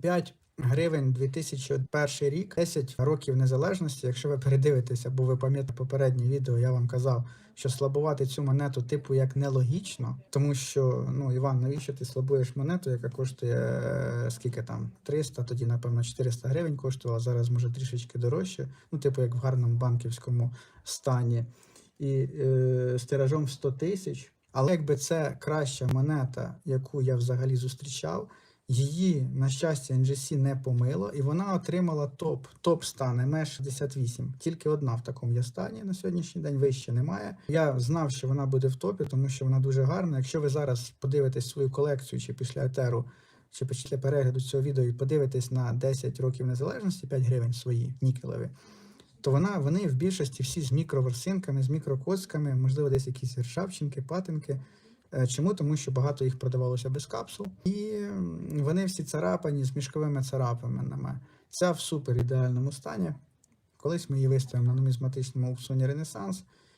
5 гривень 2001 рік, 10 років незалежності. Якщо ви передивитеся, бо ви пам'ятаєте попереднє відео, я вам казав, що слабувати цю монету типу як нелогічно, тому що ну Іван, навіщо ти слабуєш монету, яка коштує е, скільки там 300, тоді напевно 400 гривень коштувала. Зараз може трішечки дорожче. Ну, типу, як в гарному банківському стані, і е, з тиражом 100 тисяч. Але якби це краща монета, яку я взагалі зустрічав, її, на щастя, NGC не помило, і вона отримала топ. Топ стан МЕ-68. Тільки одна в такому є стані на сьогоднішній день, вище немає. Я знав, що вона буде в топі, тому що вона дуже гарна. Якщо ви зараз подивитесь свою колекцію чи після етеру, чи після перегляду цього відео і подивитесь на 10 років незалежності, 5 гривень свої нікелеві, то вона, вони в більшості всі з мікроверсинками, з мікрокоцками, можливо, десь якісь ржавчинки, патинки. Е, Чому? Тому що багато їх продавалося без капсул, і вони всі царапані з мішковими царапинами. Ця в супер ідеальному стані. Колись ми її виставимо на нумізматичному аукціоні Ренесанс,